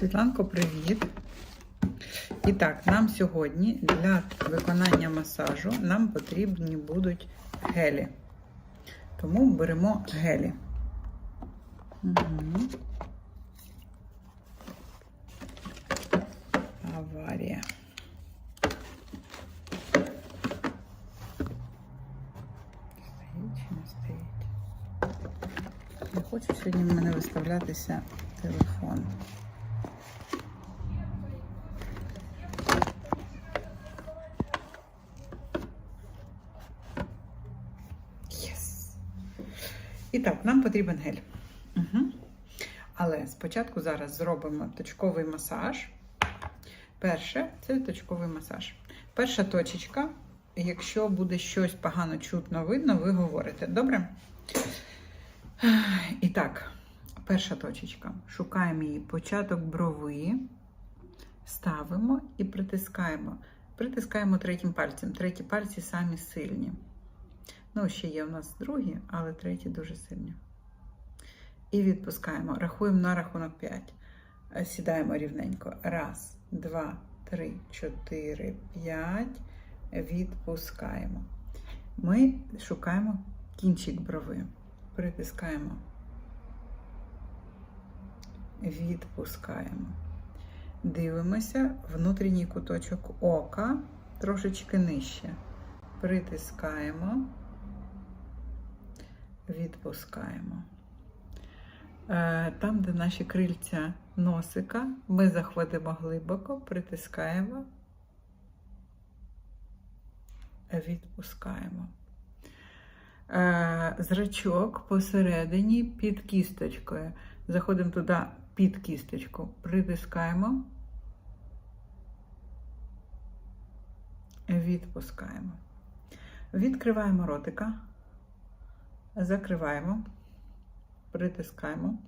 Світланко, привіт. І так, нам сьогодні для виконання масажу нам потрібні будуть гелі. Тому беремо гелі. Угу. Аварія. Стоїть чи не стоїть? Не хочу сьогодні в мене виставлятися телефон. І так, нам потрібен гель. Угу. Але спочатку зараз зробимо точковий масаж. Перше це точковий масаж. Перша точечка. Якщо буде щось погано чутно видно, ви говорите. Добре? І так, перша точечка. Шукаємо її початок брови, ставимо і притискаємо. Притискаємо третім пальцем. Треті пальці самі сильні. Ну, ще є у нас другі, але треті дуже сильні. І відпускаємо. Рахуємо на рахунок 5. Сідаємо рівненько. Раз, два, три, чотири, п'ять. Відпускаємо. Ми шукаємо кінчик брови. Притискаємо. Відпускаємо. Дивимося внутрішній куточок ока трошечки нижче. Притискаємо, відпускаємо. Е, Там, де наші крильця носика, ми заходимо глибоко, притискаємо, відпускаємо. Е, Зрачок посередині під кісточкою. Заходимо туди під кісточку, притискаємо, відпускаємо. Відкриваємо ротика, закриваємо, притискаємо,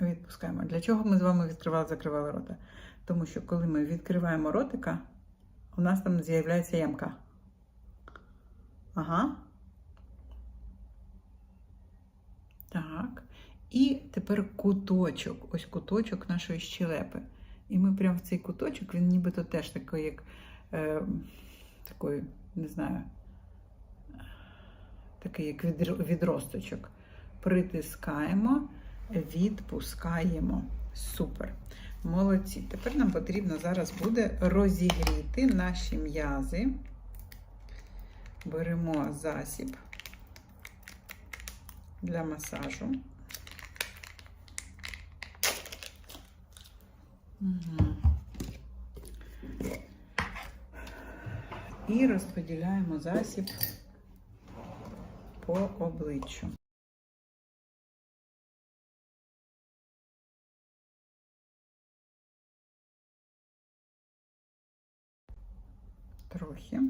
відпускаємо. Для чого ми з вами відкривали, закривали рота? Тому що коли ми відкриваємо ротика, у нас там з'являється ямка. Ага. Так. І тепер куточок. Ось куточок нашої щелепи. І ми прямо в цей куточок, він нібито теж такий, як е, такий, не знаю, такий, як відросточок. Притискаємо, відпускаємо. Супер. Молодці. Тепер нам потрібно зараз буде розігріти наші м'язи. Беремо засіб для масажу. Угу. І розподіляємо засіб по обличчю. Трохи.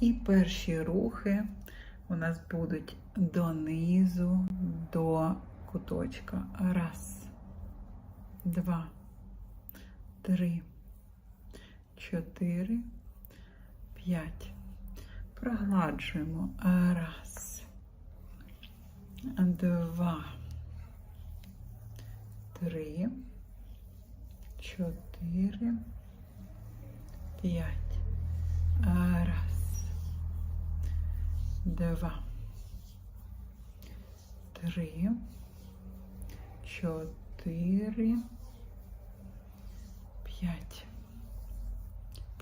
І перші рухи у нас будуть донизу до куточка. Раз, два, три, чотири, п'ять. Прогладжуємо. Раз, два, три, чотири, п'ять. Раз, два, три, чотири, п'ять.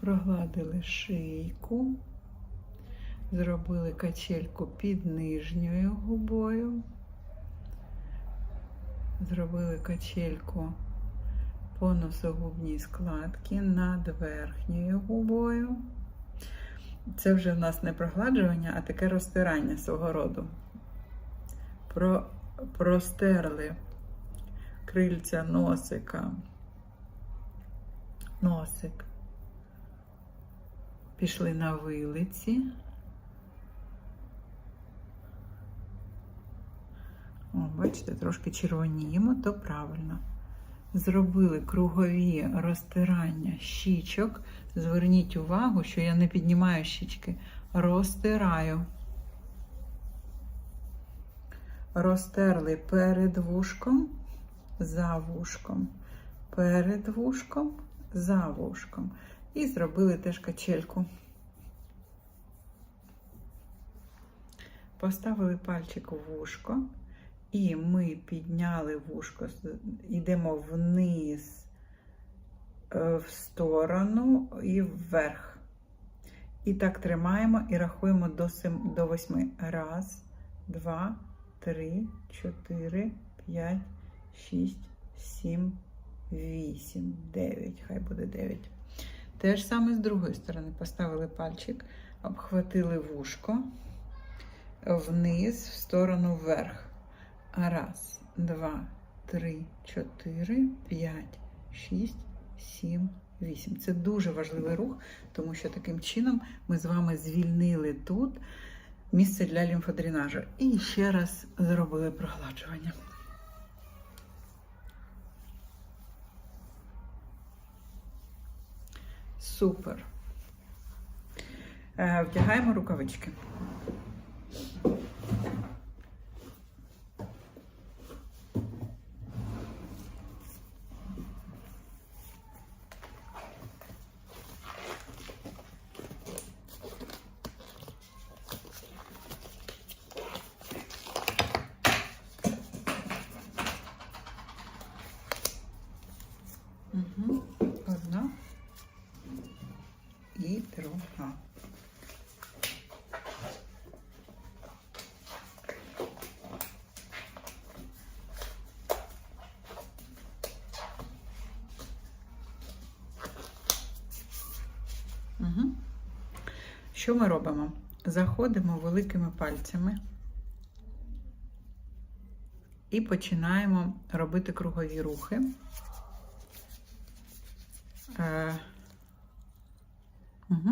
Прогладили шийку, зробили качельку під нижньою губою, зробили качельку по носогубній складці над верхньою губою. Це вже в нас не прогладжування, а таке розтирання свого роду. Про, Простерли крильця носика, носик. Пішли на вилиці. О, бачите, трошки червоніємо, то правильно. зробили кругові розтирання щічок. Зверніть увагу, що я не піднімаю щічки, розтираю. Розтерли перед вушком, за вушком, перед вушком, за вушком. І зробили теж качельку. Поставили пальчик в вушко, і ми підняли вушко, йдемо вниз е, в сторону і вверх. І так тримаємо і рахуємо до, сем, до восьми. Раз, два, три, чотири, п'ять, шість, сім, вісім, дев'ять. Хай буде дев'ять. Те ж саме з другої сторони. Поставили пальчик, обхватили вушко вниз, в сторону вверх. Раз, два, три, чотири, п'ять, шість, сім, вісім. Це дуже важливий рух, тому що таким чином ми з вами звільнили тут місце для лімфодренажу. І ще раз зробили прогладжування. Супер. Е, Вдягаємо рукавички. Угу. Одна і друга. Угу. Що ми робимо? Заходимо великими пальцями і починаємо робити кругові рухи. Е, угу.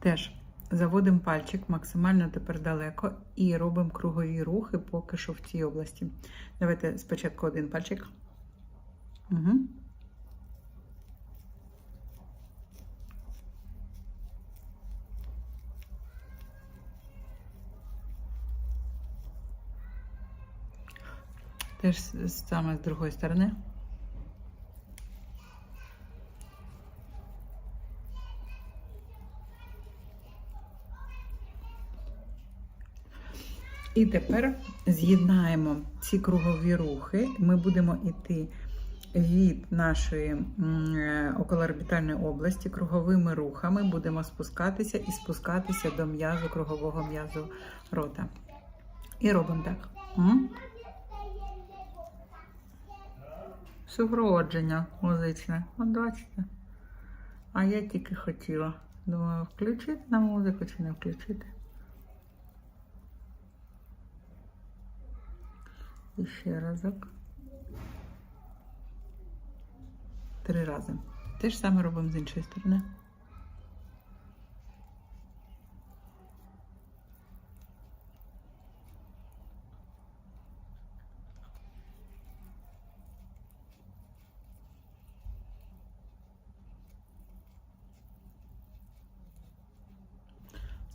Теж заводимо пальчик максимально тепер далеко і робимо кругові рухи поки що в цій області. Давайте спочатку один пальчик. Угу. Теж саме з другої сторони. І тепер з'єднаємо ці кругові рухи. Ми будемо йти від нашої околоорбітальної області круговими рухами, будемо спускатися і спускатися до м'язу, кругового м'язу рота. І робимо так. Супроводження музичне. От бачите. А я тільки хотіла. Думаю, включити на музику чи не включити. Ще разок. Три рази. Те ж саме робимо з іншої сторони.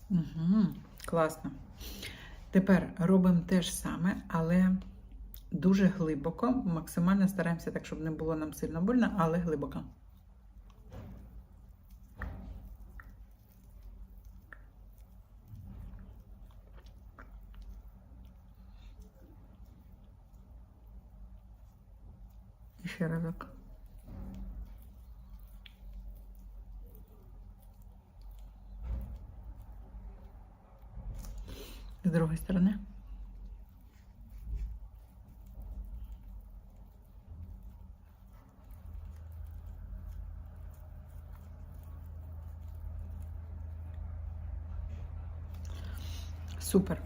Угу, класно. Тепер робимо те ж саме, але дуже глибоко. Максимально стараємося так, щоб не було нам сильно больно, але глибоко. Ще разок. З другої сторони. Супер.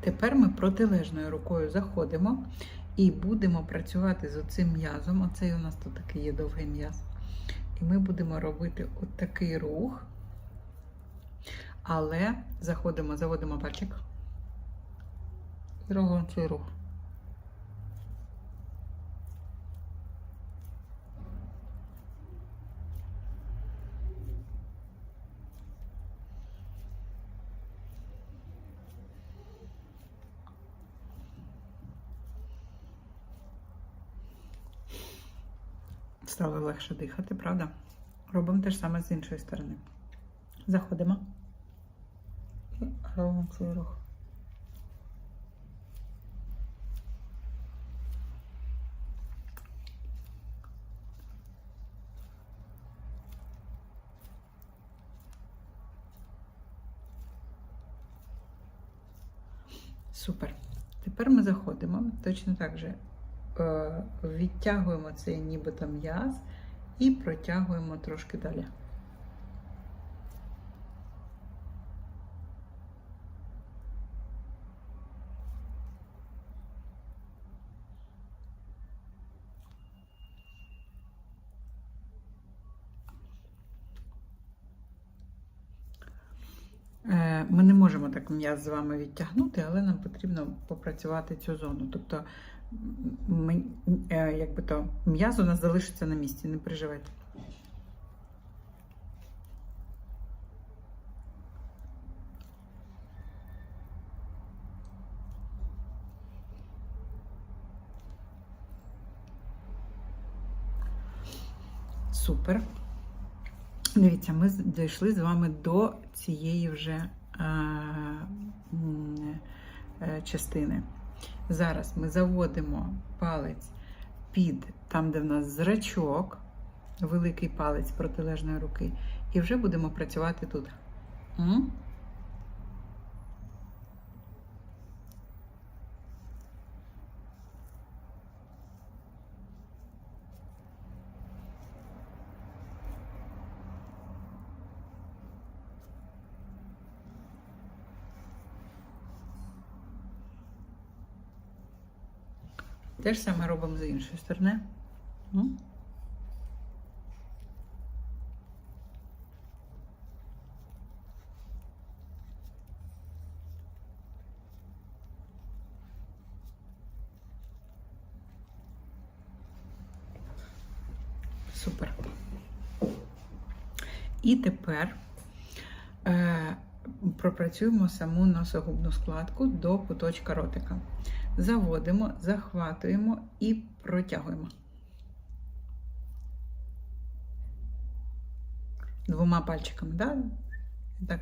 Тепер ми протилежною рукою заходимо і будемо працювати з оцим м'язом. Оцей у нас тут такий є довгий м'яз. І ми будемо робити от такий рух. Але заходимо, заводимо пальчик. І робимо цей рух. Легше дихати, правда? Робимо те ж саме з іншої сторони. Заходимо. І робимо цей рух. Супер. Тепер ми заходимо точно так же е, відтягуємо цей нібито м'яз і протягуємо трошки далі. Е, Ми не можемо так м'яз з вами відтягнути, але нам потрібно попрацювати цю зону. Тобто якби то м'яз у нас залишиться на місці, не переживайте. Супер. Дивіться, ми дійшли з вами до цієї вже е, е, частини. Зараз ми заводимо палець під там, де в нас зрачок, великий палець протилежної руки, і вже будемо працювати тут. Те ж саме робимо з іншої сторони. Супер. І тепер е, пропрацюємо саму носогубну складку до куточка ротика. Заводимо, захватуємо і протягуємо. Двома пальчиками, да? Так,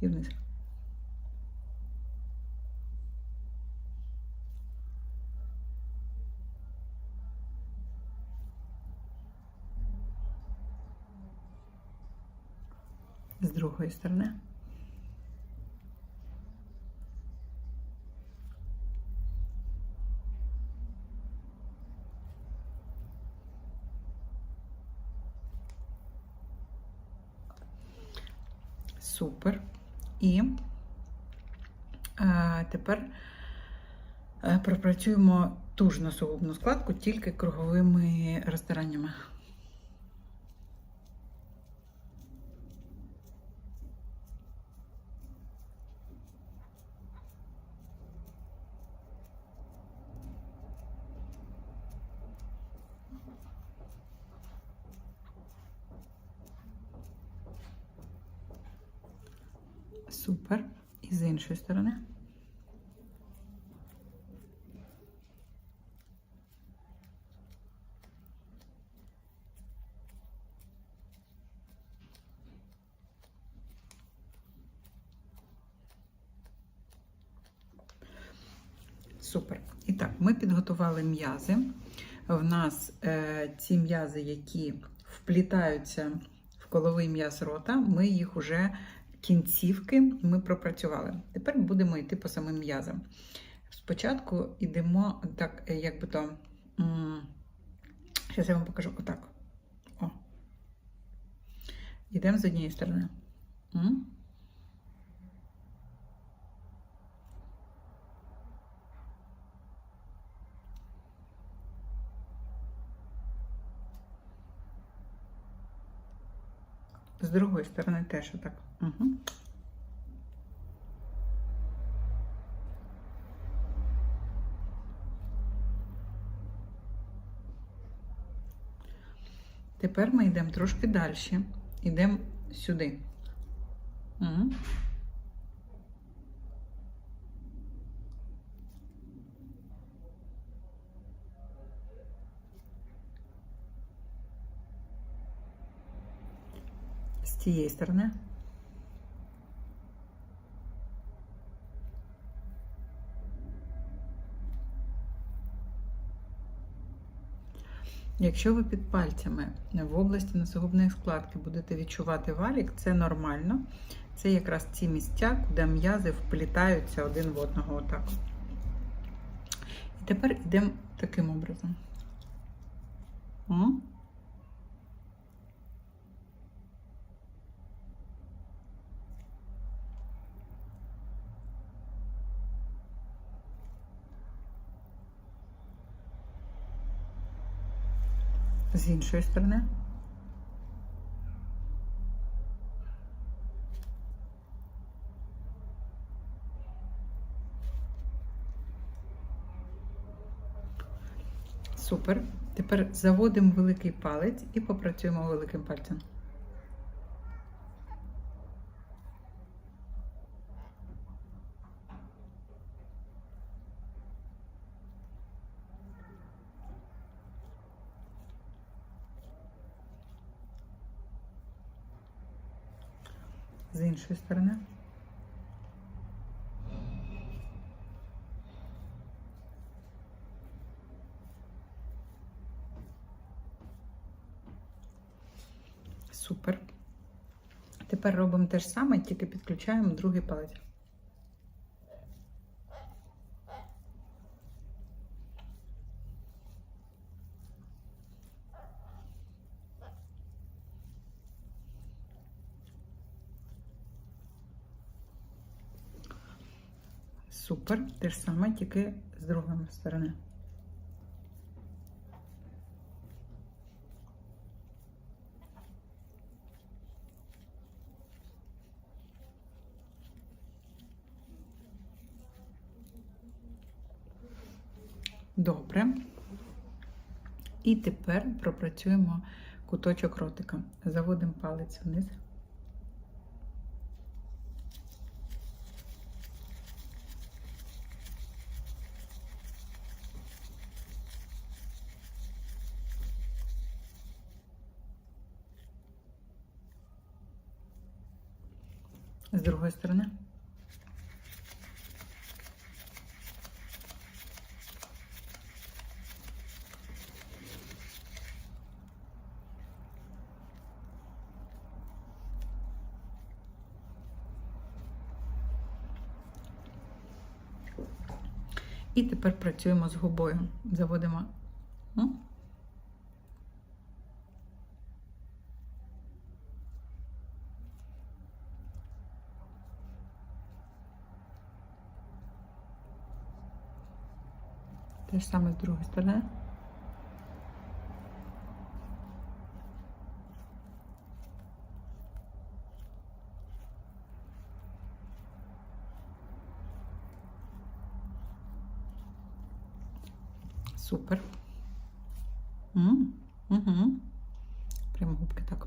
і вниз. З другої сторони. Супер. І е, тепер е, пропрацюємо ту ж носогубну складку тільки круговими розтираннями. Супер. І з іншої сторони. Супер. І так, ми підготували м'язи. В нас е, ці м'язи, які вплітаються в коловий м'яз рота, ми їх уже кінцівки ми пропрацювали. Тепер будемо йти по самим м'язам. Спочатку йдемо так, е, як би то. Зараз я вам покажу отак. О. Йдемо з однієї сторони. З другої сторони теж отак. Угу. Тепер ми йдемо трошки далі. Йдемо сюди. Угу. З цієї сторони. Якщо ви під пальцями в області носогубної складки будете відчувати валік, це нормально. Це якраз ці місця, куди м'язи вплітаються один в одного отак. І тепер йдемо таким образом. З іншої сторони. Супер. Тепер заводимо великий палець і попрацюємо великим пальцем. З іншої сторони. Супер. Тепер робимо те ж саме, тільки підключаємо другий палець. Супер. Те ж саме, тільки з другої сторони. Добре. І тепер пропрацюємо куточок ротика. Заводимо палець вниз. З другої сторони. І тепер працюємо з губою. Заводимо. М? Те ж саме з другої сторони. Супер. М. Прямо губки так.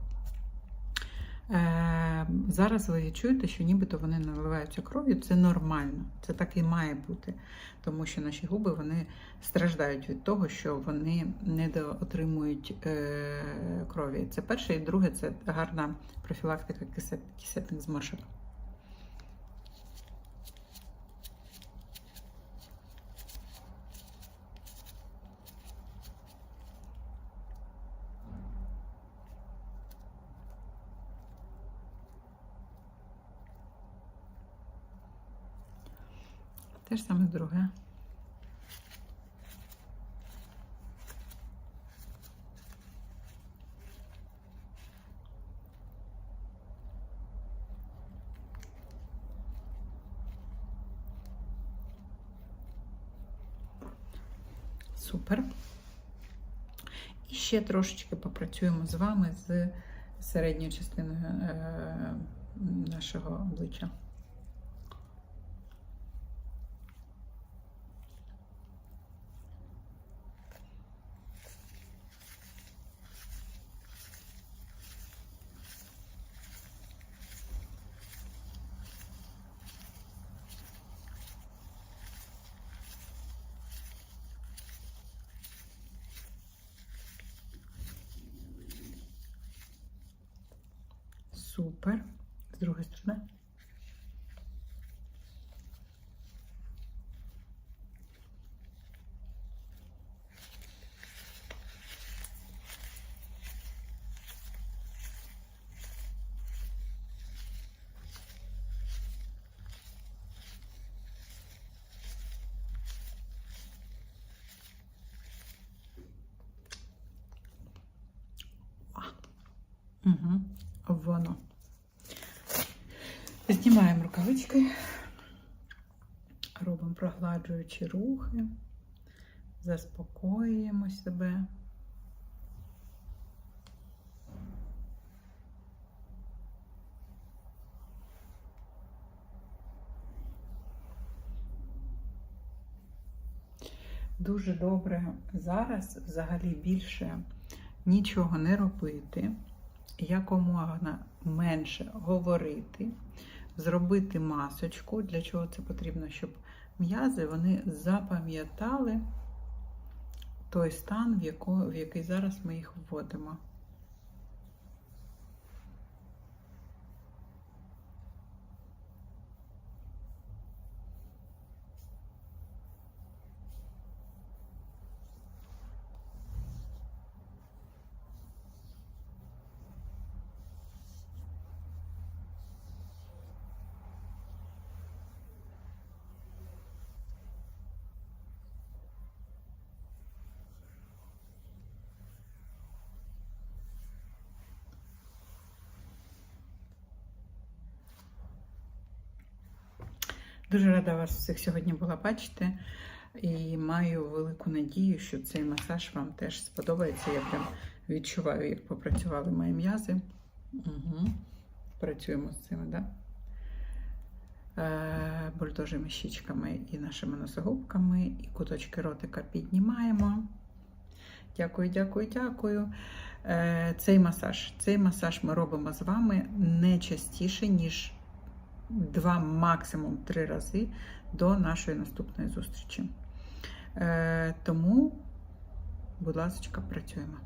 Зараз ви чуєте, що нібито вони наливаються кров'ю. Це нормально, це так і має бути, тому що наші губи вони страждають від того, що вони не отримують е, крові. Це перше, і друге це гарна профілактика кисет, кисетних зморшок. Ж саме друге. Супер. І ще трошечки попрацюємо з вами з середньою частиною е, нашого обличчя. Супер. З другої сторони. Угу. Воно. Знімаємо рукавички, робимо прогладжуючі рухи, заспокоюємо себе. Дуже добре зараз взагалі більше нічого не робити, якомога менше говорити, зробити масочку. Для чого це потрібно? Щоб м'язи вони запам'ятали той стан, в, який зараз ми їх вводимо. Дуже рада вас всіх сьогодні була бачити. І маю велику надію, що цей масаж вам теж сподобається. Я прям відчуваю, як попрацювали мої м'язи. Угу. Працюємо з цими, да? Е, бульдожими щічками і нашими носогубками, і куточки ротика піднімаємо. Дякую, дякую, дякую. Е, цей масаж. Цей масаж ми робимо з вами не частіше, ніж два, максимум три рази до нашої наступної зустрічі. Е, тому, будь ласка, працюємо.